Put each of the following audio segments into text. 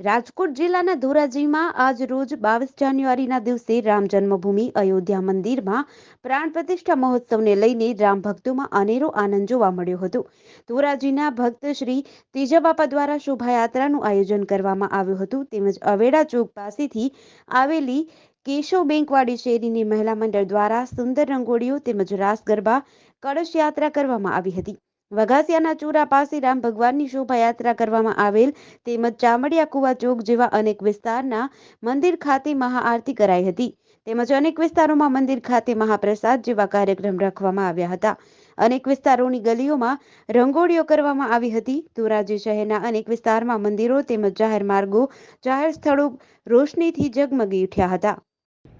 રાજકોટ જિલ્લાના ધોરાજીમાં આજ રોજ બાવીસ જાન્યુઆરીના દિવસે રામ જન્મભૂમિ અયોધ્યા મંદિરમાં પ્રાણ પ્રતિષ્ઠા મહોત્સવને લઈને રામ ભક્તોમાં અનેરો આનંદ જોવા મળ્યો હતો. ધોરાજીના ભક્ત શ્રી તેજાબાપા દ્વારા શોભાયાત્રાનું આયોજન કરવામાં આવ્યું હતું. તેમજ અવેડા ચોક પાસેથી આવેલી કેશવ બેંકવાડી શેરીની મહિલા મંડળ દ્વારા સુંદર રંગોળીઓ તેમજ રાસ ગરબા કળશ યાત્રા કરવામાં આવી હતી. વઘાસિયાના ચૂરા પાસે રામ ભગવાનની શોભાયાત્રા કરવામાં આવેલ તેમજ ચામડિયા કુવા ચોક જેવા અનેક વિસ્તારના મંદિર ખાતે મહાઆરતી કરાઈ હતી. તેમજ અનેક વિસ્તારોમાં મંદિર ખાતે મહાપ્રસાદ જેવા કાર્યક્રમ રાખવામાં આવ્યા હતા. અનેક વિસ્તારોની ગલીઓમાં રંગોળીઓ કરવામાં આવી હતી. ધોરાજી શહેરના અનેક વિસ્તારમાં મંદિરો તેમજ જાહેર માર્ગો, જાહેર સ્થળો રોશનીથી ઝગમગી ઉઠ્યા હતા.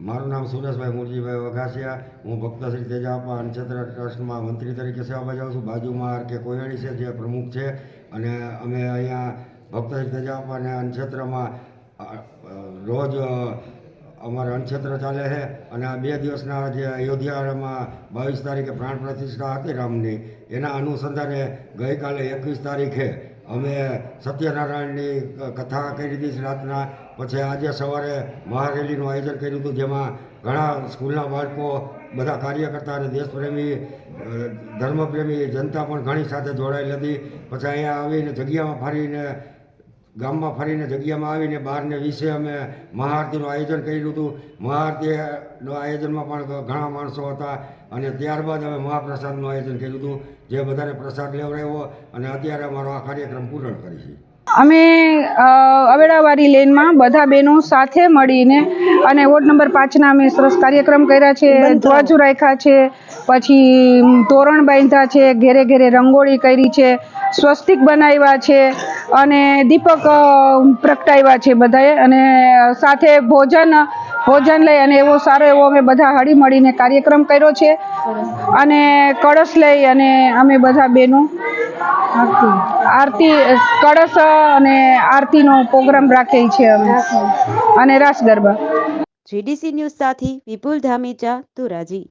મારું નામ સુરેશભાઈ મુરજીભાઈ વઘાસિયા. હું ભક્તશ્રી તેજાપા અન્નક્ષેત્ર ટ્રસ્ટમાં મંત્રી તરીકે સેવા બજાવું છું. બાજુમાં આર કે કોયણી છે જે પ્રમુખ છે. અને અમે અહીંયા ભક્તશ્રી તેજાપા અને અન્નક્ષેત્રમાં અ, અ, રોજ અમારે અન્નક્ષેત્ર ચાલે છે. અને આ બે દિવસના જે અયોધ્યામાં બાવીસ તારીખે પ્રાણ પ્રતિષ્ઠા હતી રામની એના અનુસંધાને ગઈકાલે એકવીસ તારીખે અમે સત્યનારાયણની કથા કરી હતી રાતના. પછી આજે સવારે મહારેલીનું આયોજન કર્યું હતું, જેમાં ઘણા સ્કૂલના બાળકો બધા કાર્યકર્તા અને દેશપ્રેમી ધર્મપ્રેમી જનતા પણ ઘણી સાથે જોડાયેલી હતી. પછી અહીંયા આવીને જગ્યામાં ફરીને ગામમાં ફરીને જગ્યામાં આવીને બારને વીસે અમે મહાઆરતીનું આયોજન કર્યું હતું. મહાઆરતીનું આયોજનમાં પણ ઘણા માણસો હતા અને ત્યારબાદ અમે મહાપ્રસાદનું આયોજન કર્યું હતું. જે બધાને પ્રસાદ લેવડાવ્યો અને અત્યારે અમારો આ કાર્યક્રમ પૂર્ણ કરીશું અમે અ, અવેડાવાડી લેનમાં બધા બહેનો સાથે મળીને અને વોર્ડ નંબર પાંચના અમે સરસ કાર્યક્રમ કર્યા છે ધ્વજ રાખ્યા છે પછી તોરણ બાંધ્યા છે ઘેરે ઘેરે રંગોળી કરી છે સ્વસ્તિક બનાવ્યા છે અને દીપક પ્રગટાવ્યા છે બધાએ અને સાથે ભોજન ભોજન લઈ અને એવો સારો એવો અમે બધા હળી મળીને કાર્યક્રમ કર્યો છે. અને કળશ લઈ અને અમે બધા બહેનો આરતી કળશ અને આરતીનો પ્રોગ્રામ રાખેલ છે અમે. અને રાસ ગરબા. જીડીસી ન્યૂઝ સાથી વિપુલ ધામેચા ધોરાજી